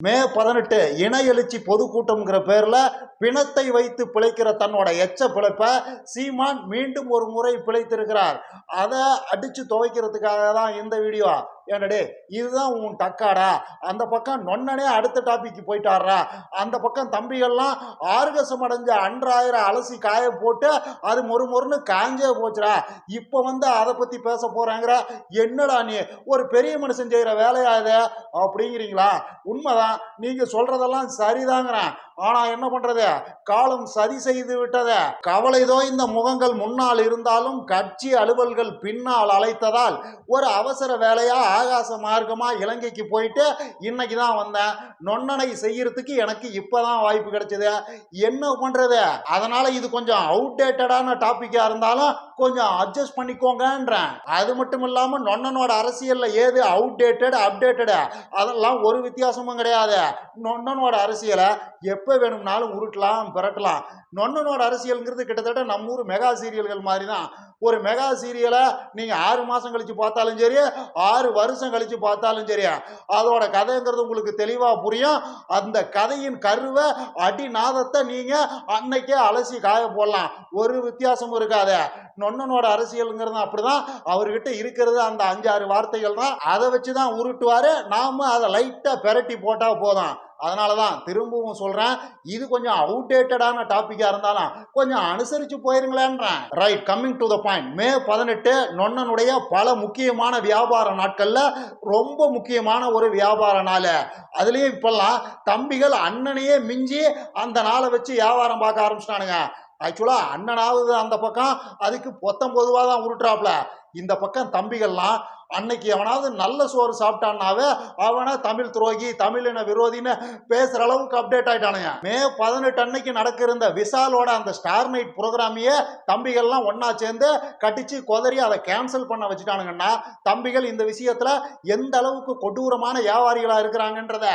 மே பதினெட்டு இன எழுச்சி பொதுக்கூட்டம்ங்கிற பேரில் பிணத்தை வைத்து பிழைக்கிற தன்னோட எச்ச பிழைப்பை சீமான் மீண்டும் ஒரு முறை பிழைத்திருக்கிறார். அதை அடித்து துவைக்கிறதுக்காக தான் இந்த வீடியோ. ஏன்னடே இதுதான் உன் டக்காடா? அந்த பக்கம் நொன்னனே அடுத்த டாபிக் போயிட்டாரா அந்த பக்கம் தம்பிகள்லாம் ஆர்கசம் அடைஞ்ச அன்றாயிரம் அலசி காய போட்டு அது மொறு மொறுன்னு காஞ்சே போச்சுடா. இப்போ வந்து அதை பற்றி பேச போகிறாங்கிற என்னடா நீ ஒரு பெரிய மனுஷன் செய்கிற வேலையா இது? அப்படிங்கிறீங்களா? உண்மைதான். நீங்கள் சொல்கிறதெல்லாம் சரிதாங்கிறேன். ஆனால் என்ன பண்ணுறது காலம் சதி செய்து விட்டது. கவலைதோ இந்த முகங்கள் முன்னால் இருந்தாலும் கட்சி அலுவல்கள் பின்னால் அழைத்ததால் ஒரு அவசர வேலையா ஆகாச மார்க்கமா இலங்கைக்கு போயிட்டு இன்னைக்கு தான் வந்தேன். நொன்னனை செய்யறதுக்கு எனக்கு இப்பதான் வாய்ப்பு கிடைச்சது. என்ன பண்றது? அதனால இது கொஞ்சம் அவுடேட்டடான டாபிக்கா இருந்தாலும் கொஞ்சம் அட்ஜஸ்ட் பண்ணிக்கோங்கன்றேன். அது மட்டும் இல்லாம நொன்னனோட அரசியல்ல ஏது அவுடேட்டட் அப்டேட்டடு அதெல்லாம் ஒரு வித்தியாசமும் கிடையாது. நொன்னனோட அரசியலை எப்ப எப்போ வேணும்னாலும் உருட்டலாம் பிரட்டலாம். நொன்னனோட அரசியல்ங்கிறது கிட்டத்தட்ட நம்ம ஊர் மெகா சீரியல்கள் மாதிரி தான் ஒரு மெகா சீரியலை நீங்கள் ஆறு மாதம் கழித்து பார்த்தாலும் சரி ஆறு வருஷம் கழித்து பார்த்தாலும் சரி அதோட கதைங்கிறது உங்களுக்கு தெளிவாக புரியும். அந்த கதையின் கருவை அடிநாதத்தை நீங்கள் அன்னைக்கே அலசி காய போடலாம். ஒரு வித்தியாசமும் இருக்காது. நொன்னனோட அரசியலுங்கிறது அப்படிதான். அவர்கிட்ட இருக்கிறது அந்த அஞ்சாறு வார்த்தைகள் தான். அதை வச்சு தான் உருட்டுவார். நாம அதை லைட்டாக பெரட்டி போட்டால் போதும். அதனால தான் திரும்பவும் சொல்கிறேன் இது கொஞ்சம் அவுடேட்டடான டாப்பிக்காக இருந்தாலும் கொஞ்சம் அனுசரித்து போயிருங்களேன்றேன். Right coming to the point May பதினெட்டு நொன்னனுடைய பல முக்கியமான வியாபார நாட்களில் ரொம்ப முக்கியமான ஒரு வியாபார நாள். அதுலேயும் இப்போல்லாம் தம்பிகள் அண்ணனையே மிஞ்சி அந்த நாளை வச்சு வியாபாரம் பார்க்க ஆரம்பிச்சிட்டானுங்க. ஆக்சுவலாக அண்ணனாவது அந்த பக்கம் அதுக்கு பொத்தம் பொதுவாக தான் உருட்டுறாப்புல. இந்த பக்கம் தம்பிகள்லாம் அன்னைக்கு எவனாவது நல்ல சோறு சாப்பிட்டான்னாவே அவனை தமிழ் துரோகி தமிழின விரோதின்னு பேசுகிற அளவுக்கு அப்டேட் ஆயிட்டானுங்க. மே பதினெட்டு அன்னைக்கு நடக்கிற இந்த விசாலோட அந்த ஸ்டார் நைட் ப்ரோக்ராமையே தம்பிகள்லாம் ஒன்றா சேர்ந்து கட்டிச்சு கொதறி அதை கேன்சல் பண்ண வச்சுட்டானுங்கன்னா தம்பிகள் இந்த விஷயத்தில் எந்த அளவுக்கு கொடூரமான வியாபாரிகளாக இருக்கிறாங்கன்றத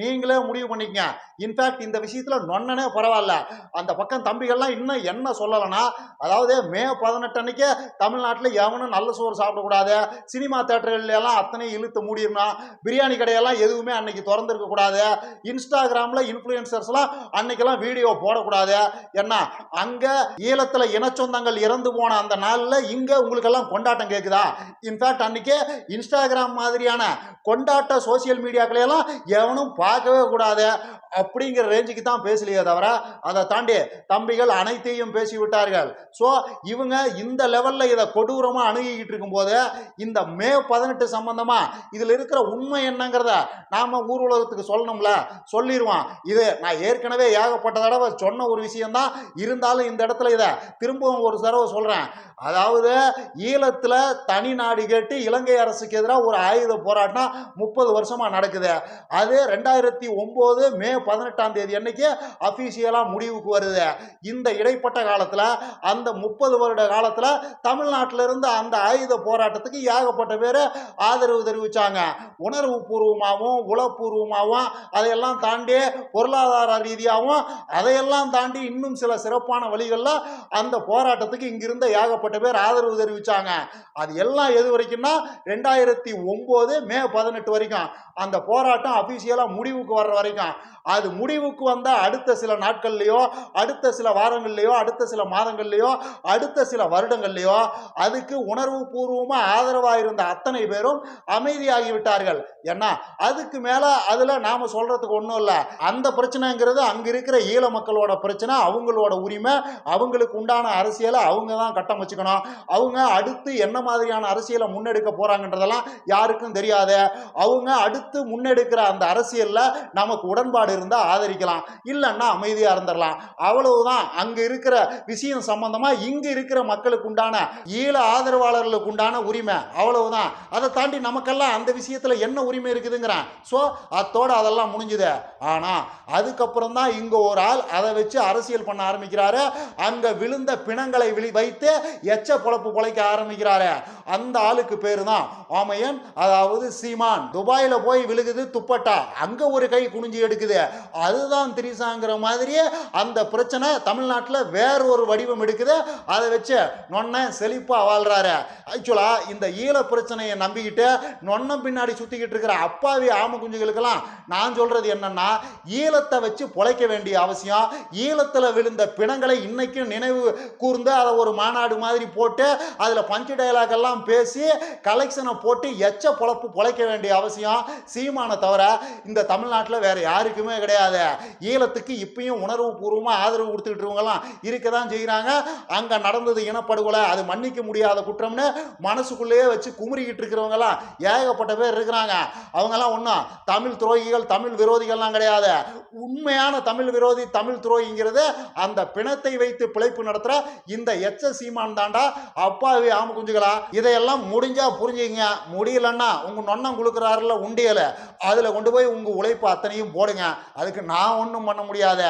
நீங்களே முடிவு பண்ணிக்கங்க. இன்ஃபேக்ட் இந்த விஷயத்தில் நொன்னனே பரவாயில்ல. அந்த பக்கம் தம்பிகள்லாம் இன்னும் என்ன சொல்லலைன்னா அதாவது மே பதினெட்டு அன்னைக்கு தமிழ்நாட்டில் எவனும் நல்ல சோறு சாப்பிடக்கூடாது. சினிமா தேட்டர்களெல்லாம் அத்தனை இழுத்து மூடிடணும் பிரியாணி கடையெல்லாம் எதுவுமே அன்னைக்கு திறந்துருக்க கூடாது. இன்ஸ்டாகிராமில் இன்ஃப்ளூயன்சர்ஸ்லாம் அன்னைக்கெல்லாம் வீடியோ போடக்கூடாது. என்ன அங்கே ஈழத்தில் இனச்சொந்தங்கள் இறந்து போன அந்த நாளில் இங்கே உங்களுக்கெல்லாம் கொண்டாட்டம் கேட்குதா இன்ஃபேக்ட் அன்னைக்கு இன்ஸ்டாகிராம் மாதிரியான கொண்டாட்ட சோசியல் மீடியாக்களையெல்லாம் எவனும் பார்க்கவே கூடாது அப்படிங்கிற ரேஞ்சுக்கு தான் பேசலையே தவிர அதை தாண்டி தம்பிகள் அனைத்தையும் பேசி விட்டார்கள் ஸோ இவங்க இந்த லெவலில் இதை கொடூரமாக அணுகிக்கிட்டு இருக்கும்போது இந்த மே பதினெட்டு சம்பந்தமாக இதில் இருக்கிற உண்மை என்னங்கிறத நாம் ஊர் உலகத்துக்கு சொல்லணும்ல. சொல்லிடுவான் இது நான் ஏற்கனவே ஏகப்பட்ட தடவை சொன்ன ஒரு விஷயம்தான். இருந்தாலும் இந்த இடத்துல இதை திரும்பவும் ஒரு தடவை சொல்கிறேன் அதாவது ஈழத்தில் தனி நாடு கேட்டு இலங்கை அரசுக்கு எதிராக ஒரு ஆயுத போராட்டம் முப்பது வருஷமாக நடக்குது. அது ரெண்டாயிரத்தி ரெண்டாயிரத்தி ஒம்பது மே பதினெட்டாம் தேதி அன்னைக்கு அஃபீஷியலாக முடிவுக்கு வருது. இந்த இடைப்பட்ட காலத்தில் அந்த முப்பது வருட காலத்தில் தமிழ்நாட்டில் இருந்து அந்த ஆயுத போராட்டத்துக்கு ஏகப்பட்ட பேர் ஆதரவு தெரிவித்தாங்க உணர்வு பூர்வமாகவும் உளப்பூர்வமாகவும் அதையெல்லாம் தாண்டி பொருளாதார ரீதியாகவும் அதையெல்லாம் தாண்டி இன்னும் சில சிறப்பான வழிகளில் அந்த போராட்டத்துக்கு இங்கிருந்த ஏகப்பட்ட பேர் ஆதரவு தெரிவித்தாங்க அது எல்லாம் எது வரைக்கும்னா ரெண்டாயிரத்தி ஒம்பது மே பதினெட்டு வரைக்கும். அந்த போராட்டம் அஃபீஷியலாக முடிவுக்கு வர்ற வரைக்கும். அது முடிவுக்கு வந்தால் அடுத்த சில நாட்கள்லையோ அடுத்த சில வாரங்கள்லையோ அடுத்த சில மாதங்கள்லையோ அடுத்த சில வருடங்கள்லையோ அதுக்கு உணர்வு பூர்வமாக ஆதரவாக இருந்த அத்தனை பேரும் அமைதியாகிவிட்டார்கள். ஏன்னா அதுக்கு மேலே அதில் நாம் சொல்கிறதுக்கு ஒன்றும் இல்லை. அந்த பிரச்சனைங்கிறது அங்கே இருக்கிற ஈழ மக்களோட பிரச்சனை அவங்களோட உரிமை அவங்களுக்கு உண்டான அரசியலை அவங்க தான் கட்டமைச்சுக்கணும் அவங்க அடுத்து என்ன மாதிரியான அரசியலை முன்னெடுக்க போகிறாங்கன்றதெல்லாம் யாருக்கும் தெரியாது. அவங்க அடுத்து முன்னெடுக்கிற அந்த அரசியல் விஷயங்களில் நமக்கு உடன்பாடு இருந்தால் ஆதரிக்கலாம். இல்லைன்னா அமைதியாக இருந்துடலாம் அவ்வளவுதான். அங்கே இருக்கிற விஷயம் சம்பந்தமாக இங்கே இருக்கிற மக்களுக்கு உண்டான ஈழ ஆதரவாளர்களுக்கு உண்டான உரிமை. அவ்வளவுதான். அதை தாண்டி நமக்கெல்லாம் அந்த விஷயத்தில் என்ன உரிமை இருக்குதுங்கிறேன். ஸோ அத்தோடு அதெல்லாம் முடிஞ்சுது. ஆனால் அதுக்கப்புறம் தான் இங்கே ஒரு ஆள் அதை வச்சு அரசியல் பண்ண ஆரம்பிக்கிறாரு. அங்கே விழுந்த பிணங்களை விழி வைத்து எச்ச பொழப்பு பொழைக்க ஆரம்பிக்கிறாரு. அந்த ஆளுக்கு பேர் தான் ஆமையன். அதாவது சீமான். துபாயில் போய் விழுகுது துப்பட்டா. அங்க அங்கே ஒரு கை குனிஞ்சு எடுக்குது. அதுதான் திரிசாங்கிற மாதிரியே அந்த பிரச்சனை தமிழ்நாட்டில் வேற ஒரு வடிவம் எடுக்குது. அதை வச்சு நொன்ன செழிப்பாக வாழ்கிறாரு ஆக்சுவலாக இந்த ஈழ பிரச்சனையை நம்பிக்கிட்டு நொன்னம் பின்னாடி சுற்றிக்கிட்டு இருக்கிற அப்பாவி ஆம குஞ்சுகளுக்கெல்லாம் நான் சொல்கிறது என்னன்னா ஈழத்தை வச்சு பொழைக்க வேண்டிய அவசியம் ஈழத்தில் விழுந்த பிணங்களை இன்னைக்கும் நினைவு கூர்ந்து அதை ஒரு மாநாடு மாதிரி போட்டு அதில் பஞ்சு டயலாக் எல்லாம் பேசி கலெக்ஷனை போட்டு எச்ச பொழப்பு பொழைக்க வேண்டிய அவசியம் சீமானை தவிர இந்த தமிழ்நாட்டில் வேறு யாருக்குமே கிடையாது. ஈழத்துக்கு இப்பயும் உணர்வு பூர்வமாக ஆதரவு கொடுத்துக்கிட்டு இருக்க தான் செய்கிறாங்க அங்கே நடந்தது இனப்படுகொலை அது மன்னிக்க முடியாத குற்றம்னு மனசுக்குள்ளேயே வச்சு குமுறிக்கிட்டு இருக்கிறவங்கலாம் ஏகப்பட்ட பேர் இருக்கிறாங்க. அவங்கெல்லாம் ஒன்றும் தமிழ் துரோகிகள் தமிழ் விரோதிகள்லாம் கிடையாது. உண்மையான தமிழ் விரோதி தமிழ் துரோகிங்கிறது அந்த பிணத்தை வைத்து பிழைப்பு நடத்துகிற இந்த எச்ச சீமான் தாண்டா அப்பாவி ஆம குஞ்சுகளா இதையெல்லாம் முடிஞ்சா புரிஞ்சுங்க முடியலன்னா உங்கள் நொன்னம் கொடுக்குறாருல உண்டியலை. அதில் கொண்டு போய் உங்கள் உழைப்பு அத்தனையும் போடுங்க. அதுக்கு நான் ஒன்றும் பண்ண முடியாத.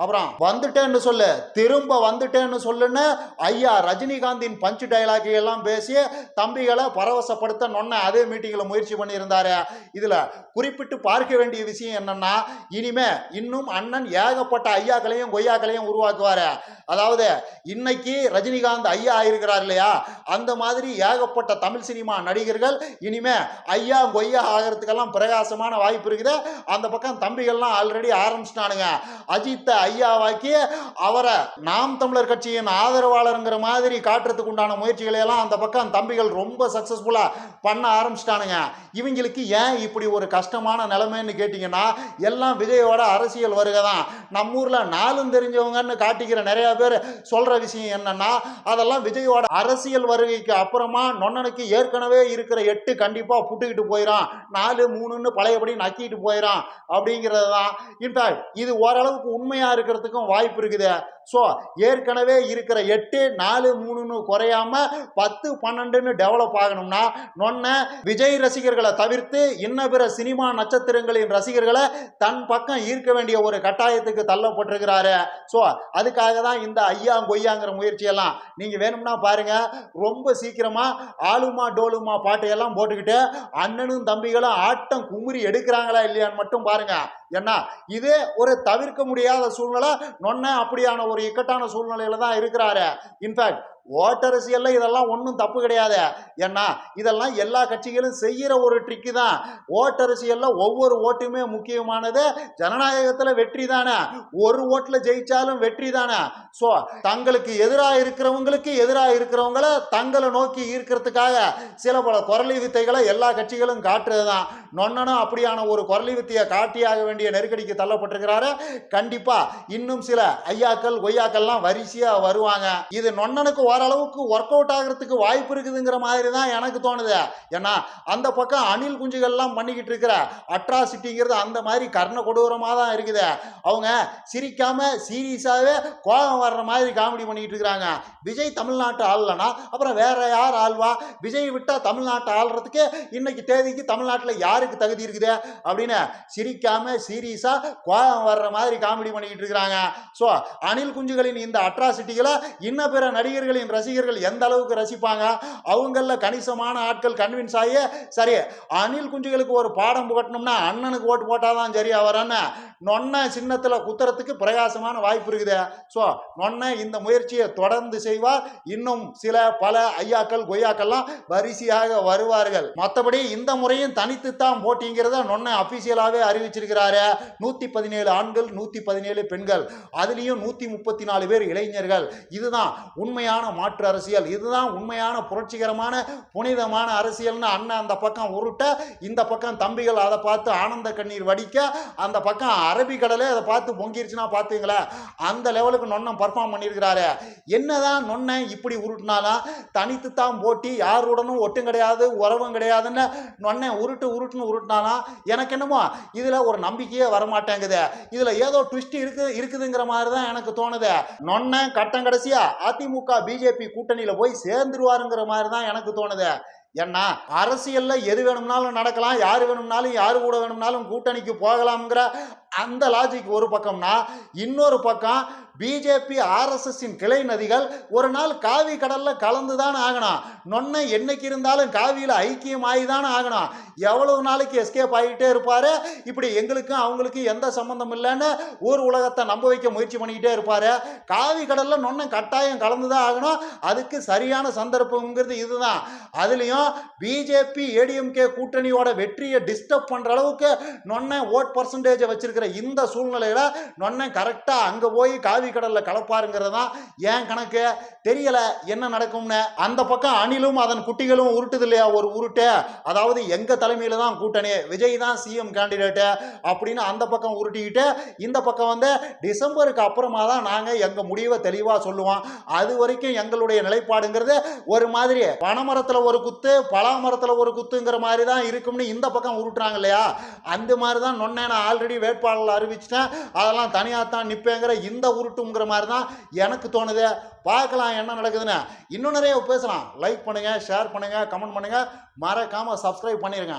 அப்புறம் வந்துட்டேன்னு சொல்லு. திரும்ப வந்துட்டேன்னு சொல்லுன்னு ஐயா ரஜினிகாந்தின் பஞ்சு டைலாக் எல்லாம் பேசி தம்பிகளை பரவசப்படுத்த நொன்ன அதே மீட்டிங்கில் முயற்சி பண்ணியிருந்தாரு. இதில் குறிப்பிட்டு பார்க்க வேண்டிய விஷயம் என்னன்னா இனிமே இன்னும் அண்ணன் ஏகப்பட்ட ஐயாக்களையும் கொய்யாக்களையும் உருவாக்குவாரு. அதாவது இன்னைக்கு ரஜினிகாந்த் ஐயா ஆயிருக்கிறார் இல்லையா? அந்த மாதிரி ஏகப்பட்ட தமிழ் சினிமா நடிகர்கள் இனிமே ஐயா கொய்யா ஆகிறதுக்கெல்லாம் பிரகாசமான வாய்ப்பு இருக்குது. அந்த பக்கம் தம்பிகள்லாம் ஆல்ரெடி ஆரம்பிச்சிட்டானுங்க. அஜித்தை ஐயாவாக்கி அவரை நாம் தமிழர் கட்சியின் ஆதரவாளருங்கிற மாதிரி காட்டுறதுக்கு உண்டான முயற்சிகளை எல்லாம் அந்த பக்கம் தம்பிகள் ரொம்ப சக்ஸஸ்ஃபுல்லாக பண்ண ஆரம்பிச்சிட்டானுங்க. இவங்களுக்கு ஏன் இப்படி ஒரு கஷ்டமான நிலைமைன்னு கேட்டிங்கன்னா எல்லாம் விஜயோட அரசியல் வருகை தான் நம்ம ஊரில் நாளும் தெரிஞ்சவங்கன்னு காட்டிக்கிற நிறைய பேர் சொல்கிற விஷயம் என்னன்னா அதெல்லாம் விஜயோட அரசியல் வருகைக்கு அப்புறமா நொன்னனுக்கு ஏற்கனவே இருக்கிற எட்டு கண்டிப்பாக புட்டுக்கிட்டு போயிடும் நாலு மூணுன்னு பழையபடி நக்கிட்டு போயிடும் அப்படிங்கிறது தான் இன்ஃபேக்ட் இது ஓரளவுக்கு உண்மையாக இருக்கிறதுக்கும் வாய்ப்பு இருக்குது. ஸோ ஏற்கனவே இருக்கிற எட்டு நாலு மூணுன்னு குறையாம பத்து பன்னெண்டுன்னு டெவலப் ஆகணும்னா நொன்ன விஜய் ரசிகர்களை தவிர்த்து இன்ன பிற சினிமா நட்சத்திரங்களின் ரசிகர்களை தன் பக்கம் ஈர்க்க வேண்டிய ஒரு கட்டாயத்துக்கு தள்ளப்பட்டிருக்கிறாரு. ஸோ அதுக்காக தான் இந்த ஐயா கொய்யாங்கிற முயற்சியெல்லாம் நீங்கள் வேணும்னா பாருங்க. ரொம்ப சீக்கிரமா ஆளுமா டோலுமா பாட்டையெல்லாம் போட்டுக்கிட்டு அண்ணனும் தம்பிகளும் ஆட்டம் குமுறி எடுக்கிறாங்களா இல்லையான்னு மட்டும் பாருங்க. ஏன்னா இது ஒரு தவிர்க்க முடியாத சூழ்நிலை. நொன்ன அப்படியான ஒரு இக்கட்டான சூழ்நிலையில தான் இருக்கிறாரு. இன்ஃபேக்ட் ஓட்டரசியல்ல இதெல்லாம் ஒன்றும் தப்பு கிடையாது. ஏன்னா இதெல்லாம் எல்லா கட்சிகளும் செய்கிற ஒரு ட்ரிக்கு தான். ஓட்டரசியல்ல ஒவ்வொரு ஓட்டுமே முக்கியமானது. ஜனநாயகத்தில் வெற்றி தானே. ஒரு ஓட்டில் ஜெயிச்சாலும் வெற்றி தானே. ஸோ தங்களுக்கு எதிராக இருக்கிறவங்களுக்கு எதிராக இருக்கிறவங்கள தங்களை நோக்கி ஈர்க்கிறதுக்காக சில பல குரலி வித்தைகளை எல்லா கட்சிகளும் காட்டுறது தான். நொன்னனும் அப்படியான ஒரு குரலி வித்தியை காட்டியாக வேண்டிய நெருக்கடிக்கு தள்ளப்பட்டிருக்கிறாரு. கண்டிப்பா இன்னும் சில ஐயாக்கள் கொய்யாக்கள்லாம் வரிசையா வருவாங்க. இது நொன்னனுக்கு ஓரளவுக்கு ஒர்க் அவுட் ஆகிறதுக்கு வாய்ப்பு இருக்குதுங்கிற மாதிரி தான் எனக்கு தோணுது. ஏன்னா அந்த பக்கம் அணில் குஞ்சுகள்லாம் பண்ணிக்கிட்டு இருக்கிற அட்ராசிட்டிங்கிறது அந்த மாதிரி கர்ண கொடூரமாக தான் இருக்குது. அவங்க சிரிக்காம சீரியஸாகவே கோபம் வர்ற மாதிரி காமெடி பண்ணிக்கிட்டு இருக்கிறாங்க. விஜய் தமிழ்நாட்டு ஆளலனா அப்புறம் வேற யார் ஆள்வா? விஜய் விட்டா தமிழ்நாட்டை ஆள்றதுக்கு இன்னைக்கு தேதிக்கு தமிழ்நாட்டில் யார் யாருக்கு தகுதி இருக்குது அப்படின்னு சிரிக்காம சீரியஸா கோபம் வர்ற மாதிரி காமெடி பண்ணிக்கிட்டு இருக்கிறாங்க. ஸோ அணில் குஞ்சுகளின் இந்த அட்ராசிட்டிகளை இன்ன பிற நடிகர்களின் ரசிகர்கள் எந்த அளவுக்கு ரசிப்பாங்க? அவங்கள கணிசமான ஆட்கள் கன்வின்ஸ் ஆகி சரி அணில் குஞ்சுகளுக்கு ஒரு பாடம் புகட்டணும்னா அண்ணனுக்கு ஓட்டு போட்டாதான் சரியா வரன்னு நொன்ன சின்னத்தில் குத்துறதுக்கு பிரகாசமான வாய்ப்பு இருக்குது. ஸோ நொன்ன இந்த முயற்சியை தொடர்ந்து செய்வார் இன்னும் சில பல ஐயாக்கள் கொய்யாக்கள்லாம் வரிசையாக வருவார்கள். மற்றபடி இந்த முறையும் இரண்டாம் போட்டிங்கிறத நொன்ன அபிஷியலாகவே அறிவிச்சிருக்கிறாரு. நூற்றி பதினேழு ஆண்கள் நூற்றி பதினேழு பெண்கள். அதுலேயும் நூற்றி முப்பத்தி நாலு பேர் இளைஞர்கள். இதுதான் உண்மையான மாற்று அரசியல். இதுதான் உண்மையான புரட்சிகரமான புனிதமான அரசியல்னு அண்ணன் அந்த பக்கம் உருட்ட இந்த பக்கம் தம்பிகள் அதை பார்த்து ஆனந்த கண்ணீர் வடிக்க அந்த பக்கம் அரபிக்கடலே அதை பார்த்து பொங்கிருச்சுன்னா பார்த்துங்களேன். அந்த லெவலுக்கு நொன்னம் பர்ஃபார்ம் பண்ணியிருக்கிறாரு என்னதான் நொன்னை இப்படி உருட்டினாலும் தனித்து தான் போட்டி யாருடனும் ஒட்டும் கிடையாது உறவும் கிடையாதுன்னு நொன்னை உருட்டு உருட்டு ட்விஸ்ட்னு உருட்டினாலும் எனக்கு என்னமோ இதில் ஒரு நம்பிக்கையே வரமாட்டேங்குது. இதில் ஏதோ ட்விஸ்ட் இருக்கு இருக்குதுங்கிற மாதிரி தான் எனக்கு தோணுது. நொன்ன கட்டம் கடைசியா அதிமுக பிஜேபி கூட்டணியில் போய் சேர்ந்துருவாருங்கிற மாதிரி தான் எனக்கு தோணுது. ஏன்னா அரசியல்ல எது வேணும்னாலும் நடக்கலாம் யார் வேணும்னாலும் யாரு கூட வேணும்னாலும் கூட்டணிக்கு போகலாம்ங்கிற அந்த லாஜிக் ஒரு பக்கம்னா இன்னொரு பக்கம் பிஜேபி ஆர்எஸ்எஸ்ஸின் கிளை நதிகள் ஒரு நாள் காவி கடல்ல கலந்து தான் ஆகணும். நொன்னை என்னைக்கு இருந்தாலும் காவியில் ஐக்கியமாகி தான் ஆகணும். எவ்வளவு நாளைக்கு எஸ்கேப் ஆகிட்டே இருப்பாரு? இப்படி எங்களுக்கும் அவங்களுக்கும் எந்த சம்மந்தம் இல்லைன்னு ஊர் உலகத்தை நம்ப வைக்க முயற்சி பண்ணிக்கிட்டே இருப்பாரு. காவி கடல்ல நொன்னை கட்டாயம் கலந்து தான் ஆகணும். அதுக்கு சரியான சந்தர்ப்பங்கிறது இதுதான். அதுலேயும் பிஜேபி ஏடிஎம்கே கூட்டணியோட வெற்றியை டிஸ்டர்ப் பண்ணுற அளவுக்கு நொன்னே ஓட் பர்சன்டேஜை வச்சிருக்கிற இந்த சூழ்நிலையில் நொன்னே கரெக்டாக அங்கே போய் காவி கடலில் கலப்பாருங்கிறது தான் ஏன் கணக்கு? தெரியலை. என்ன நடக்கும்னு? அந்த பக்கம் அணிலும் அதன் குட்டிகளும் உருட்டுது இல்லையா ஒரு உருட்டு? அதாவது எங்கள் தலைமையில் தான் கூட்டணி? விஜய் தான் சிஎம் கேண்டிடேட்டு அப்படின்னு அந்த பக்கம் உருட்டிக்கிட்டு இந்த பக்கம் வந்து டிசம்பருக்கு அப்புறமா தான் நாங்கள் எங்கள் முடிவை தெளிவாக சொல்லுவோம். அது வரைக்கும் எங்களுடைய நிலைப்பாடுங்கிறது ஒரு மாதிரி பனைமரத்தில் ஒரு குத்து குத்து பலாமரத்தில் ஒரு குத்துங்கிற மாதிரி தான் இருக்கும்னு இந்த பக்கம் உருட்டுறாங்க இல்லையா? அந்த மாதிரி தான் நொன்னே நான் ஆல்ரெடி வேட்பாளர்கள் அறிவிச்சிட்டேன். அதெல்லாம் தனியாக தான் நிற்பேங்கிற இந்த உருட்டுங்கிற மாதிரி தான் எனக்கு தோணுது. பார்க்கலாம் என்ன நடக்குதுன்னு. இன்னும் நிறைய பேசலாம். லைக் பண்ணுங்கள் ஷேர் பண்ணுங்கள் கமெண்ட் பண்ணுங்கள் மறக்காமல் சப்ஸ்கிரைப் பண்ணிடுங்க